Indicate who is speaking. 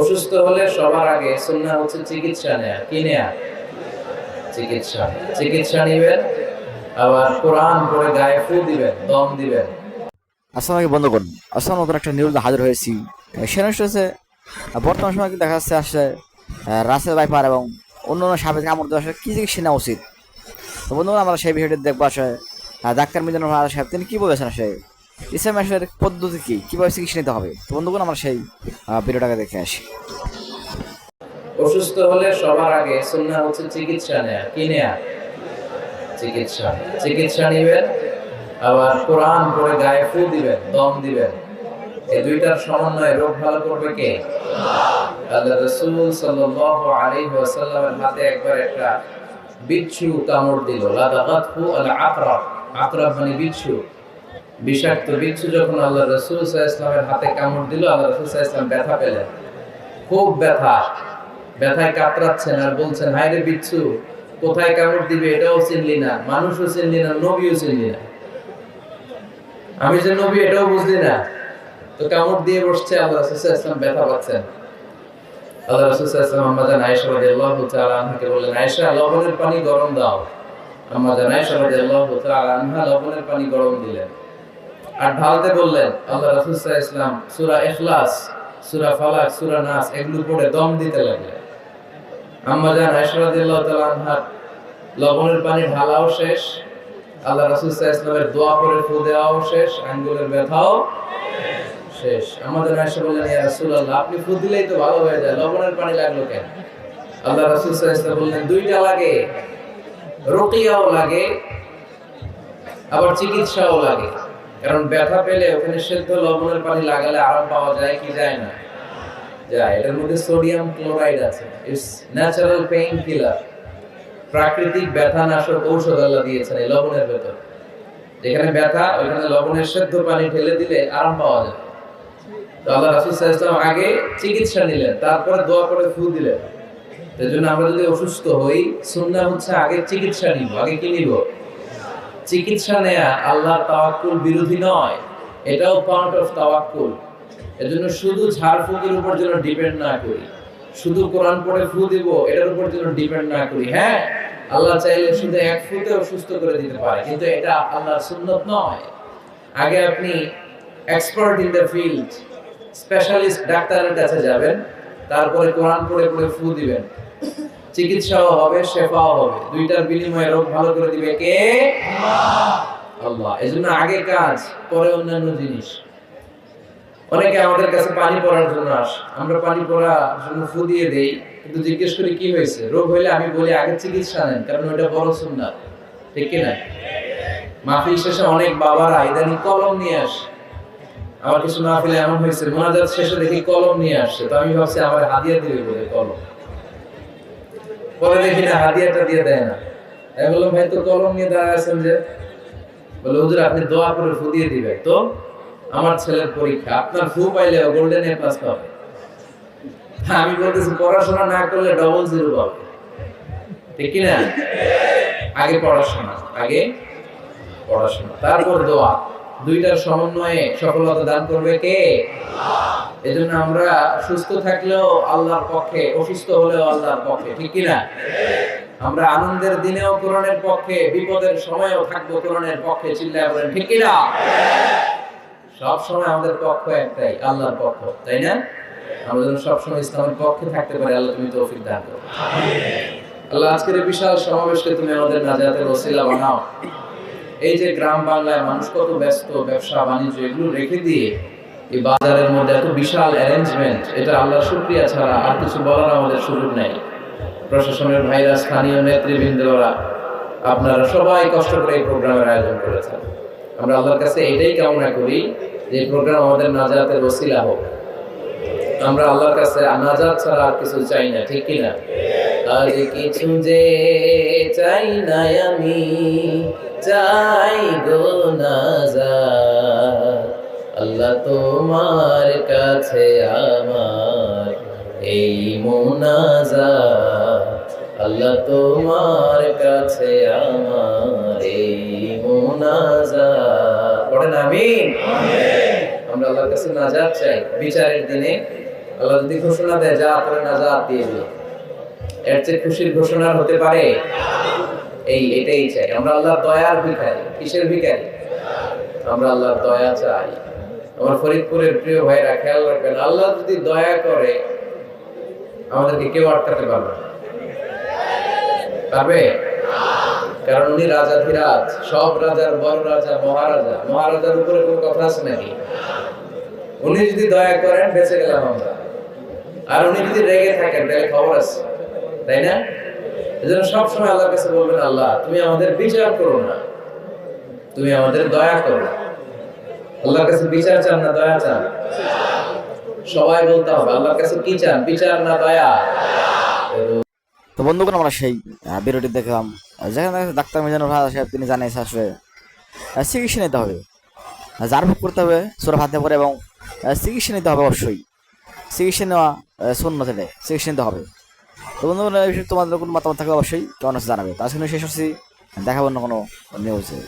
Speaker 1: অসুস্থ হলে সবার আগে সুন্না হচ্ছে চিকিৎসা নেয়া। কি নেয়া? চিকিৎসা। চিকিৎসা নিবেন, আবার কোরআন পড়ে গায়ে ফু দিবেন, দম দিবেন।
Speaker 2: আলাইকুম বন্ধুগণ নতুন একটা নিউজ হাজির হয়েছি। সেটা হচ্ছে বর্তমান সময় দেখা যাচ্ছে আসলে রাসেল বাইপার এবং অন্য অন্য সাবেক কামড় দেওয়া কী চিকিৎসা নেওয়া উচিত? তো বন্ধুগণ, আমরা সেই বিষয়টি দেখব আসলে। ডাক্তার মিজানুর সাহেব, তিনি কী বলেছেন আসলে? আসলে পদ্ধতি কী? কীভাবে চিকিৎসা নিতে হবে? তো বন্ধুগণ, আমরা সেই ভিডিওটাকে দেখে আসি।
Speaker 1: অসুস্থ হলে সবার আগে সুন্না হচ্ছে চিকিৎসা নেয়া। কি নেয়া? চিকিৎসা। চিকিৎসা নিবেন, আবার কোরআন পড়ে গায়ে ফু দিবেন, দম দিবেন। এই দুইটার সমন্বয়ে রোগ ভালো করবে কে? আল্লাহ রাসূল সাল্লাল্লাহু আলাইহি ওয়াসাল্লামের হাতে একবার একটা বিচ্ছু কামড় দিল। লাদাগাতহু আল আকরাব আকরাব মানে বিচ্ছু। বিষাক্ত বিচ্ছু যখন আল্লাহ রাসূল সাল্লাল্লাহু হাতে কামড় দিল, আল্লাহ রাসূল সাল্লাল্লাহু ব্যথা পেলেন। খুব ব্যথা। ব্যথায় কাতরাচ্ছেন আর বলছেন, হায় রে বিচ্ছু, কোথায় কামড় দিবে এটাও চিনলি না, মানুষও চিনলি না, নবীও চিনলি না। আমি যে নবী এটাও বুঝলি না। তো কামড় দিয়ে বসছে আল্লাহ রাসূল সাল্লাল্লাহু ব্যথা পাচ্ছেন। আল্লাহ রাসূল আয়েশা রাদিয়াল্লাহু তাআলা আনহাকে বললেন লবণের পানি গরম দাও। জান আয়েশা রাদিয়াল্লাহু তাআলা আনহা লবণের পানি গরম দিলেন। আর ঢালতে বললেন, আল্লাহ রাসূল সাল্লাল্লাহু আলাইহি ওয়াসাল্লাম সূরা ফালাক, সূরা নাস এগুলো পড়ে দম দিতে লাগলেন। আম্মা জান তাআলা আনহা, লবণের পানি ঢালাও শেষ, আল্লাহ সাল্লাল্লাহু আলাইহি দোয়া করে ফু দেওয়াও শেষ, আঙ্গুলের ব্যথাও শেষ। আমাদের আয়েশা বললেন, ইয়া রাসূলুল্লাহ, আপনি ফু দিলেই তো ভালো হয়ে যায়, লবণের পানি লাগল কেন? আল্লাহ রাসূল সাল্লাল্লাহু আলাইহি বললেন, দুইটা লাগে, রুকিয়াও লাগে, আবার চিকিৎসাও লাগে। কারণ ব্যথা পেলে ওখানে সেদ্ধ লবণের পানি লাগালে আরাম পাওয়া যায় কি যায় না? যায়, এটার মধ্যে সোডিয়াম ক্লোরাইড আছে। ইটস ন্যাচারাল পেইন কিলার প্রাকৃতিক ব্যথা নাশক ঔষধ আল্লাহ দিয়েছেন এই লবণের ভেতর। যেখানে ব্যথা ওইখানে লবণের সেদ্ধ পানি ঢেলে দিলে আরাম পাওয়া যায়। তো আল্লাহ রাসূল আগে চিকিৎসা নিলেন, তারপরে দোয়া করে ফু দিলেন। এই জন্য আমরা যদি অসুস্থ হই, সুন্নাহ হচ্ছে আগে চিকিৎসা নিব, আগে কি নিব? চিকিৎসা নেয়া আল্লাহ তাওয়াক্কুল বিরোধী নয়, এটাও পার্ট অফ তাওয়াক্কুল। এজন্য শুধু ঝাড়ফুঁকের উপর যেন ডিপেন্ড না করি। শুধু কোরআন পড়ে ফু দিব, এটার উপর যেন ডিপেন্ড না করি। হ্যাঁ আল্লাহ চাইলে শুধু এক ফুতেও সুস্থ করে দিতে পারে, কিন্তু এটা আল্লাহর সুন্নত নয়। আগে আপনি expert in the field specialist ডাক্তারের কাছে যাবেন, তারপরে কোরআন পড়ে পড়ে ফু দিবেন। চিকিৎসাও হবে, শেফাও হবে। দুইটার বিনিময়ে রোগ ভালো করে দিবে কে? আল্লাহ। এজন্য আগে কাজ, পরে অন্যান্য জিনিস। অনেকে আমাদের কাছে পানি পড়ার জন্য আসে। আমরা পানি পড়ার জন্য ফু দিয়ে দেই, কিন্তু জিজ্ঞেস করি, কি হয়েছে? রোগ হইলে আমি বলি, আগে চিকিৎসা নেন, কারণ ওইটা বড় সুন্দর ঠিক কিনা? মাহফিল শেষে অনেক বাবারা ইদানিং কলম নিয়ে আসে। আমার কিছু মাহফিলে এমন হয়েছে, মোনাজাত শেষে দেখি কলম নিয়ে আসছে তো আমি ভাবছি, আমার হাদিয়া দিবে বলে কলম। পরে দেখি না হাদিয়াটা দিয়ে দেয় না। বললাম, ভাই, তো কলম নিয়ে দাঁড়ায় আছেন যে? বলে, হুজুর, আপনি দোয়া করে ফু দিয়ে দিবেন। তো আমার ছেলের পরীক্ষা, আপনার ফু পাইলে গোল্ডেন এ পাস পাবে আমি বলতেছি, পড়াশোনা না করলে ডবল জিরো পাবে ঠিক না আগে পড়াশোনা আগে পড়াশোনা, তারপর দোয়া। দুইটার সমন্বয়ে সফলতা দান করবে কে? এজন্য আমরা সুস্থ থাকলেও আল্লাহর পক্ষে অসুস্থ হলেও আল্লাহর পক্ষে ঠিক কি না আমরা আনন্দের দিনেও কোরআনের পক্ষে বিপদের সময়ও থাকব কোরআনের পক্ষে চিল্লায় বলেন ঠিক কি না সব সময় আমাদের পক্ষ একটাই আল্লাহর পক্ষ তাই না? আমরা যেন সবসময় ইসলামের পক্ষে থাকতে পারি আল্লাহ তুমি তৌফিক দান করো। আল্লাহ আজকের বিশাল সমাবেশকে তুমি আমাদের নাজাতের ওসিলা বানাও। এই যে গ্রাম বাংলায় মানুষ কত ব্যস্ত, ব্যবসা, বাণিজ্য, এগুলো রেখে দিয়ে এই বাজারের মধ্যে এত বিশাল অ্যারেঞ্জমেন্ট এটা আল্লাহর শুক্রিয়া ছাড়া আর কিছু বলার আমাদের সুযোগ নেই। প্রশাসনের ভাইরা, স্থানীয় নেতৃবৃন্দরা, আপনারা সবাই কষ্ট করে এই প্রোগ্রামের আয়োজন করেছেন। আমরা আল্লাহর কাছে এটাই কামনা করি যে প্রোগ্রাম আমাদের নাজাতের ওসিলা হোক। আমরা আল্লাহর কাছে নাজাত ছাড়া আর কিছু চাই না, ঠিক কি না আর কিছু যে চাই না আমি, চাই গো নাজাত আল্লাহ তোমার কাছে আমার এই মোনাজাত। আল্লাহ তোমার কাছে আমার এই মোনাজাত। পড়েন আমিন। আমরা আল্লাহর কাছে নাজাত চাই। বিচারের দিনে আল্লাহ যদি ঘোষণা দেয়, যা করে না যা দিয়ে দিল এর চেয়ে খুশির ঘোষণা হতে পারে? এই, এটাই চাই। আমরা আল্লাহর দয়ার ভিখারি। কিসের ভিখারি? আমরা আল্লাহর দয়া চাই। আমার ফরিদপুরের প্রিয় ভাইরা খেয়াল রাখবেন, আল্লাহ যদি দয়া করে, আমাদেরকে কেউ আটকাতে পারবে পারবে? কারণ উনি রাজা রাজাধিরাজ সব রাজার বড় রাজা, মহারাজা। মহারাজার উপরে কোনো কথা আছে নাকি? উনি যদি দয়া করেন, বেঁচে গেলাম আমরা। আর উনি যদি রেগে থাকেন, তাহলে খবর আছে। তাই না? এজন্য সবসময় আল্লাহর কাছে বলবেন, আল্লাহ, তুমি আমাদের বিচার করো না। তুমি আমাদের দয়া করো আল্লাহর কাছে বিচার চান না দয়া চান? সবাই বলতে হবে, আল্লাহর কাছে কি চান, বিচার না দয়া?
Speaker 2: তো বন্ধুগণ, আমরা সেই ভিডিওটি দেখলাম। যেখানে ডাক্তার মিজানুর ভাই সাহেব, তিনি জানিয়েছে আসলে চিকিৎসা নিতে হবে। জার ভোগ করতে হবে, সুরা হাতে পরে এবং চিকিৎসা নিতে হবে অবশ্যই। চিকিৎসা নেওয়া শূন্য থেকে চিকিৎসা নিতে হবে। তো বন্ধু এই তোমাদের কোনো মতামত থাকলে অবশ্যই কেমন আছে জানাবে। তার জন্য শেষ হচ্ছি দেখাবো না কোনো নিউজে